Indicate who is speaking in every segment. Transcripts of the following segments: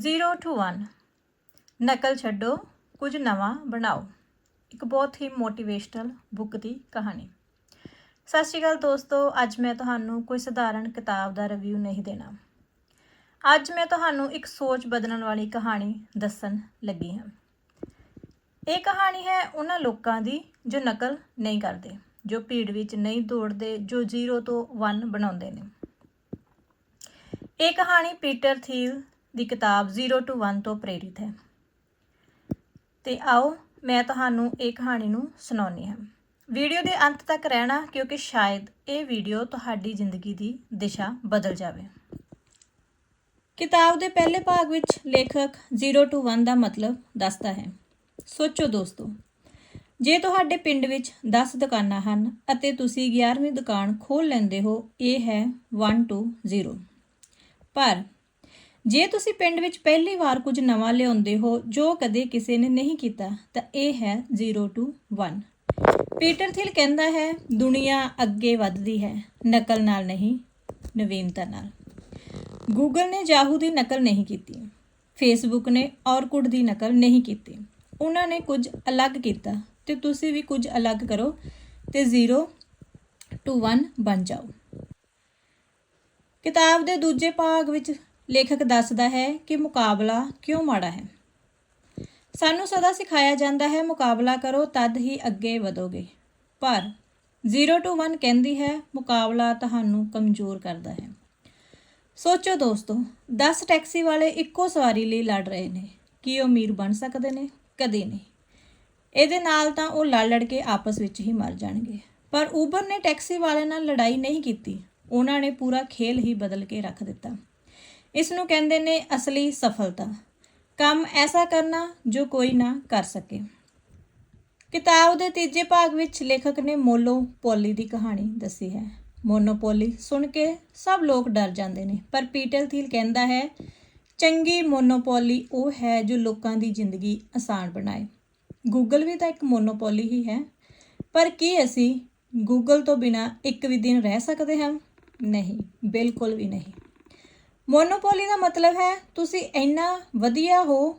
Speaker 1: 0 to 1 ਨਕਲ ਛੱਡੋ, ਕੁਝ ਨਵਾਂ ਬਣਾਓ। ਇੱਕ ਬਹੁਤ ਹੀ ਮੋਟੀਵੇਸ਼ਨਲ ਬੁੱਕ ਦੀ ਕਹਾਣੀ। ਸਤਿ ਸ਼੍ਰੀ ਅਕਾਲ ਦੋਸਤੋ, ਅੱਜ ਮੈਂ ਤੁਹਾਨੂੰ ਕੋਈ ਸਧਾਰਨ ਕਿਤਾਬ ਦਾ ਰਿਵਿਊ ਨਹੀਂ ਦੇਣਾ। ਅੱਜ ਮੈਂ ਤੁਹਾਨੂੰ ਇੱਕ ਸੋਚ ਬਦਲਣ ਵਾਲੀ ਕਹਾਣੀ ਦੱਸਣ ਲੱਗੀ ਹਾਂ। ਇਹ ਕਹਾਣੀ ਹੈ ਉਹਨਾਂ ਲੋਕਾਂ ਦੀ ਜੋ ਨਕਲ ਨਹੀਂ ਕਰਦੇ, ਜੋ ਭੀੜ ਵਿੱਚ ਨਹੀਂ ਦੌੜਦੇ, ਜੋ 0 ਤੋਂ 1 ਬਣਾਉਂਦੇ ਨੇ। ਇਹ ਕਹਾਣੀ ਪੀਟਰ ਥੀਲ ਦੀ ਕਿਤਾਬ 0 to 1 ਤੋਂ ਪ੍ਰੇਰਿਤ ਹੈ। ਤੇ ਆਓ ਮੈਂ ਤੁਹਾਨੂੰ ਇਹ ਕਹਾਣੀ ਨੂੰ ਸੁਣਾਉਣੀ ਹਾਂ। ਵੀਡੀਓ ਦੇ ਅੰਤ ਤੱਕ ਰਹਿਣਾ ਕਿਉਂਕਿ ਸ਼ਾਇਦ ਇਹ ਵੀਡੀਓ ਤੁਹਾਡੀ ਜ਼ਿੰਦਗੀ ਦੀ ਦਿਸ਼ਾ ਬਦਲ ਜਾਵੇ। ਕਿਤਾਬ ਦੇ ਪਹਿਲੇ ਭਾਗ ਵਿੱਚ ਲੇਖਕ 0 to 1 ਦਾ ਮਤਲਬ ਦੱਸਦਾ ਹੈ, ਸੋਚੋ ਦੋਸਤੋ, ਜੇ ਤੁਹਾਡੇ ਪਿੰਡ ਵਿੱਚ 10 ਦੁਕਾਨਾਂ ਹਨ ਅਤੇ ਤੁਸੀਂ 11ਵੀਂ ਦੁਕਾਨ ਖੋਲ ਲੈਂਦੇ ਹੋ, ਇਹ ਹੈ 1 to 0 ਪਰ ਜੇ ਤੁਸੀਂ ਪਿੰਡ ਵਿੱਚ ਪਹਿਲੀ ਵਾਰ ਕੁਝ ਨਵਾਂ ਲਿਆਉਂਦੇ ਹੋ, ਜੋ ਕਦੇ ਕਿਸੇ ਨੇ ਨਹੀਂ ਕੀਤਾ, ਤਾਂ ਇਹ ਹੈ 0 ਟੂ 1 ਪੀਟਰ ਥਿਲ ਕਹਿੰਦਾ ਹੈ, ਦੁਨੀਆ ਅੱਗੇ ਵੱਧਦੀ ਹੈ, ਨਕਲ ਨਾਲ ਨਹੀਂ, ਨਵੀਨਤਾ ਨਾਲ। ਗੂਗਲ ਨੇ ਜਾਹੂ ਦੀ ਨਕਲ ਨਹੀਂ ਕੀਤੀ। ਫੇਸਬੁੱਕ ਨੇ ਔਰਕੁੱਟ ਦੀ ਨਕਲ ਨਹੀਂ ਕੀਤੀ। ਉਹਨਾਂ ਨੇ ਕੁਝ ਅਲੱਗ ਕੀਤਾ, ਤੇ ਤੁਸੀਂ ਵੀ ਕੁਝ ਅਲੱਗ ਕਰੋ, ਤੇ 0 ਟੂ 1 ਬਣ ਜਾਓ। ਕਿਤਾਬ ਦੇ ਦੂਜੇ ਭਾਗ ਵਿੱਚ ਲੇਖਕ ਦੱਸਦਾ ਹੈ ਕਿ ਮੁਕਾਬਲਾ ਕਿਉਂ ਮਾੜਾ ਹੈ। ਸਾਨੂੰ ਸਦਾ ਸਿਖਾਇਆ ਜਾਂਦਾ ਹੈ, ਮੁਕਾਬਲਾ ਕਰੋ ਤਦ ਹੀ ਅੱਗੇ ਵਧੋਗੇ। ਪਰ 0 ਟੂ 1 ਕਹਿੰਦੀ ਹੈ, ਮੁਕਾਬਲਾ ਤੁਹਾਨੂੰ ਕਮਜ਼ੋਰ ਕਰਦਾ ਹੈ। ਸੋਚੋ ਦੋਸਤੋ 10 ਟੈਕਸੀ ਵਾਲੇ ਇੱਕੋ ਸਵਾਰੀ ਲਈ ਲੜ ਰਹੇ ਨੇ। ਕੀ ਉਹ ਅਮੀਰ ਬਣ ਸਕਦੇ ਨੇ? ਕਦੇ ਨਹੀਂ। ਇਹਦੇ ਨਾਲ ਤਾਂ ਉਹ ਲੜ ਲੜ ਕੇ ਆਪਸ ਵਿੱਚ ਹੀ ਮਰ ਜਾਣਗੇ। ਪਰ ਉਬਰ ਨੇ ਟੈਕਸੀ ਵਾਲੇ ਨਾਲ ਲੜਾਈ ਨਹੀਂ ਕੀਤੀ। ਉਹਨਾਂ ਨੇ ਪੂਰਾ ਖੇਲ ਹੀ ਬਦਲ ਕੇ ਰੱਖ ਦਿੱਤਾ। ਇਸ ਨੂੰ ਕਹਿੰਦੇ ਨੇ ਅਸਲੀ ਸਫਲਤਾ। ਕੰਮ ਐਸਾ ਕਰਨਾ ਜੋ ਕੋਈ ਨਾ ਕਰ ਸਕੇ। ਕਿਤਾਬ ਦੇ ਤੀਜੇ ਭਾਗ ਵਿੱਚ ਲੇਖਕ ਨੇ ਮੋਨੋਪੋਲੀ ਦੀ ਕਹਾਣੀ ਦੱਸੀ ਹੈ। ਮੋਨੋਪੋਲੀ ਸੁਣ ਕੇ ਸਭ ਲੋਕ ਡਰ ਜਾਂਦੇ ਨੇ, ਪਰ ਪੀਟਰ ਥੀਲ ਕਹਿੰਦਾ ਹੈ, ਚੰਗੀ ਮੋਨੋਪੋਲੀ ਉਹ ਹੈ ਜੋ ਲੋਕਾਂ ਦੀ ਜ਼ਿੰਦਗੀ ਆਸਾਨ ਬਣਾਏ। ਗੂਗਲ ਵੀ ਤਾਂ ਇੱਕ ਮੋਨੋਪੋਲੀ ਹੀ ਹੈ। ਪਰ ਕੀ ਅਸੀਂ ਗੂਗਲ ਤੋਂ ਬਿਨਾ ਇੱਕ ਵੀ ਦਿਨ ਰਹਿ ਸਕਦੇ ਹਾਂ? ਨਹੀਂ, ਬਿਲਕੁਲ ਵੀ ਨਹੀਂ। ਮੋਨੋਪੋਲੀ ਦਾ ਮਤਲਬ ਹੈ ਤੁਸੀਂ ਇੰਨਾ ਵਧੀਆ ਹੋ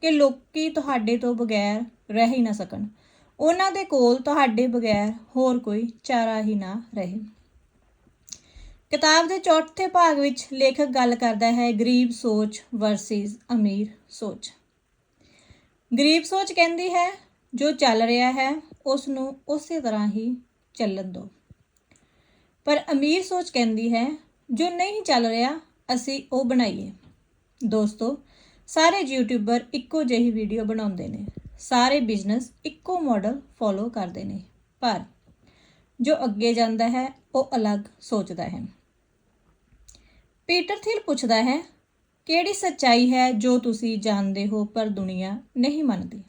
Speaker 1: ਕਿ ਲੋਕੀ ਤੁਹਾਡੇ ਤੋਂ ਬਗੈਰ ਰਹਿ ਹੀ ਨਾ ਸਕਣ। ਉਹਨਾਂ ਦੇ ਕੋਲ ਤੁਹਾਡੇ ਬਗੈਰ ਹੋਰ ਕੋਈ ਚਾਰਾ ਹੀ ਨਾ ਰਹੇ। ਕਿਤਾਬ ਦੇ ਚੌਥੇ ਭਾਗ ਵਿੱਚ ਲੇਖਕ ਗੱਲ ਕਰਦਾ ਹੈ ਗਰੀਬ ਸੋਚ ਵਰਸਸ ਅਮੀਰ ਸੋਚ। ਗਰੀਬ ਸੋਚ ਕਹਿੰਦੀ ਹੈ, ਜੋ ਚੱਲ ਰਿਹਾ ਹੈ ਉਸ ਨੂੰ ਉਸੇ ਤਰ੍ਹਾਂ ਹੀ ਚੱਲਣ ਦਿਓ। ਪਰ ਅਮੀਰ ਸੋਚ ਕਹਿੰਦੀ ਹੈ, ਜੋ ਨਹੀਂ ਚੱਲ ਰਿਹਾ ਅਸੀਂ ਉਹ ਬਣਾਈਏ। ਦੋਸਤੋ, ਸਾਰੇ ਯੂਟਿਊਬਰ ਇੱਕੋ ਜਿਹੀ ਵੀਡੀਓ ਬਣਾਉਂਦੇ ਨੇ। ਸਾਰੇ ਬਿਜ਼ਨਸ ਇੱਕੋ ਮਾਡਲ ਫੋਲੋ ਕਰਦੇ ਨੇ। ਪਰ ਜੋ ਅੱਗੇ ਜਾਂਦਾ ਹੈ, ਉਹ ਅਲੱਗ ਸੋਚਦਾ ਹੈ। ਪੀਟਰ ਥਿਲ ਪੁੱਛਦਾ ਹੈ, ਕਿਹੜੀ ਸੱਚਾਈ ਹੈ ਜੋ ਤੁਸੀਂ ਜਾਣਦੇ ਹੋ ਪਰ ਦੁਨੀਆ ਨਹੀਂ ਮੰਨਦੀ?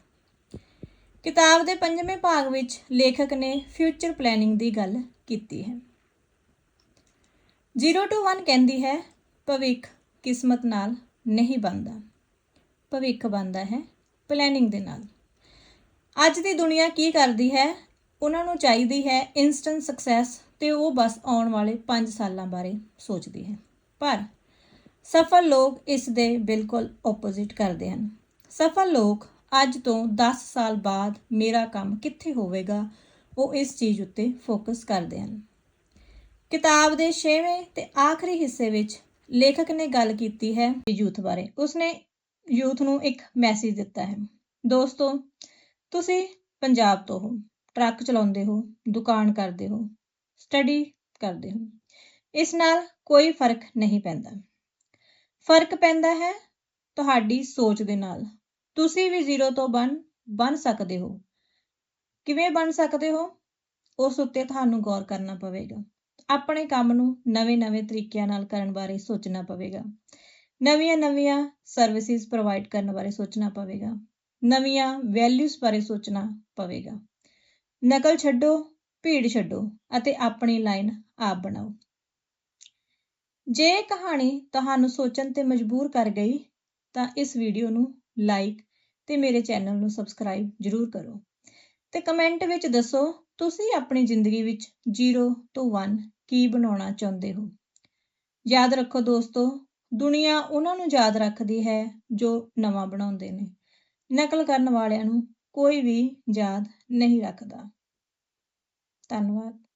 Speaker 1: ਕਿਤਾਬ ਦੇ ਪੰਜਵੇਂ ਭਾਗ ਵਿੱਚ ਲੇਖਕ ਨੇ ਫਿਊਚਰ ਪਲੈਨਿੰਗ ਦੀ ਗੱਲ ਕੀਤੀ ਹੈ। 0 to 1 ਕਹਿੰਦੀ ਹੈ ਭਵਿੱਖ ਕਿਸਮਤ ਨਾਲ ਨਹੀਂ ਬਣਦਾ। ਭਵਿੱਖ ਬਣਦਾ ਹੈ ਪਲੈਨਿੰਗ ਦੇ ਨਾਲ। ਅੱਜ ਦੀ ਦੁਨੀਆ ਕੀ ਕਰਦੀ ਹੈ? ਉਹਨਾਂ ਨੂੰ ਚਾਹੀਦੀ ਹੈ ਇਨਸਟੈਂਟ ਸਕਸੈਸ ਤੇ ਉਹ ਬਸ ਆਉਣ ਵਾਲੇ 5 ਸਾਲਾਂ ਬਾਰੇ ਸੋਚਦੀ ਹੈ। ਪਰ ਸਫਲ ਲੋਕ ਇਸ ਦੇ ਬਿਲਕੁਲ ਆਪੋਜ਼ਿਟ ਕਰਦੇ ਹਨ। ਸਫਲ ਲੋਕ ਅੱਜ ਤੋਂ 10 ਸਾਲ ਬਾਅਦ ਮੇਰਾ ਕੰਮ ਕਿੱਥੇ ਹੋਵੇਗਾ? ਉਹ ਇਸ ਚੀਜ਼ ਉੱਤੇ ਫੋਕਸ ਕਰਦੇ ਹਨ। ਕਿਤਾਬ ਦੇ 6ਵੇਂ ਤੇ ਆਖਰੀ ਹਿੱਸੇ ਵਿੱਚ ਲੇਖਕ ਨੇ ਗੱਲ ਕੀਤੀ ਹੈ ਯੂਥ ਬਾਰੇ। ਉਸਨੇ ਯੂਥ ਨੂੰ ਇੱਕ ਮੈਸੇਜ ਦਿੱਤਾ ਹੈ, ਦੋਸਤੋ, ਤੁਸੀਂ ਪੰਜਾਬ ਤੋਂ ਹੋ, ਟਰੱਕ ਚਲਾਉਂਦੇ ਹੋ, ਦੁਕਾਨ ਕਰਦੇ ਹੋ ਸਟੱਡੀ ਕਰਦੇ ਹੋ। ਇਸ ਨਾਲ ਕੋਈ ਫ਼ਰਕ ਨਹੀਂ ਪੈਂਦਾ। ਫ਼ਰਕ ਪੈਂਦਾ ਹੈ ਤੁਹਾਡੀ ਸੋਚ ਦੇ ਨਾਲ। ਤੁਸੀਂ ਵੀ ਜ਼ੀਰੋ ਤੋਂ ਬਣ ਬਣ ਸਕਦੇ ਹੋ। ਕਿਵੇਂ ਬਣ ਸਕਦੇ ਹੋ? ਉਸ ਉੱਤੇ ਤੁਹਾਨੂੰ ਗੌਰ ਕਰਨਾ ਪਵੇਗਾ। ਆਪਣੇ ਕੰਮ ਨੂੰ ਨਵੇਂ-ਨਵੇਂ ਤਰੀਕਿਆਂ ਨਾਲ ਕਰਨ ਬਾਰੇ ਸੋਚਣਾ ਪਵੇਗਾ। ਨਵੀਆਂ-ਨਵੀਆਂ ਸਰਵਿਸਿਜ਼ ਪ੍ਰੋਵਾਈਡ ਕਰਨ ਬਾਰੇ ਸੋਚਣਾ ਪਵੇਗਾ। ਨਵੀਆਂ ਵੈਲਿਊਜ਼ ਬਾਰੇ ਸੋਚਣਾ ਪਵੇਗਾ। ਨਕਲ ਛੱਡੋ, ਭੀੜ ਛੱਡੋ ਅਤੇ ਆਪਣੀ ਲਾਈਨ ਆਪ ਬਣਾਓ। ਜੇ ਇਹ ਕਹਾਣੀ ਤੁਹਾਨੂੰ ਸੋਚਣ ਤੇ ਮਜਬੂਰ ਕਰ ਗਈ, ਤਾਂ ਇਸ ਵੀਡੀਓ ਨੂੰ ਲਾਈਕ ਤੇ ਮੇਰੇ ਚੈਨਲ ਨੂੰ ਸਬਸਕ੍ਰਾਈਬ ਜ਼ਰੂਰ ਕਰੋ। ਤੇ ਕਮੈਂਟ ਵਿੱਚ ਦੱਸੋ, ਤੁਸੀਂ ਆਪਣੀ ਜ਼ਿੰਦਗੀ ਵਿੱਚ 0 ਤੋਂ 1 ਕੀ ਬਣਾਉਣਾ ਚਾਹੁੰਦੇ ਹੋ? ਯਾਦ ਰੱਖੋ ਦੋਸਤੋ, ਦੁਨੀਆ ਉਹਨਾਂ ਨੂੰ ਯਾਦ ਰੱਖਦੀ ਹੈ ਜੋ ਨਵਾਂ ਬਣਾਉਂਦੇ ਨੇ। ਨਕਲ ਕਰਨ ਵਾਲਿਆਂ ਨੂੰ ਕੋਈ ਵੀ ਯਾਦ ਨਹੀਂ ਰੱਖਦਾ। ਧੰਨਵਾਦ।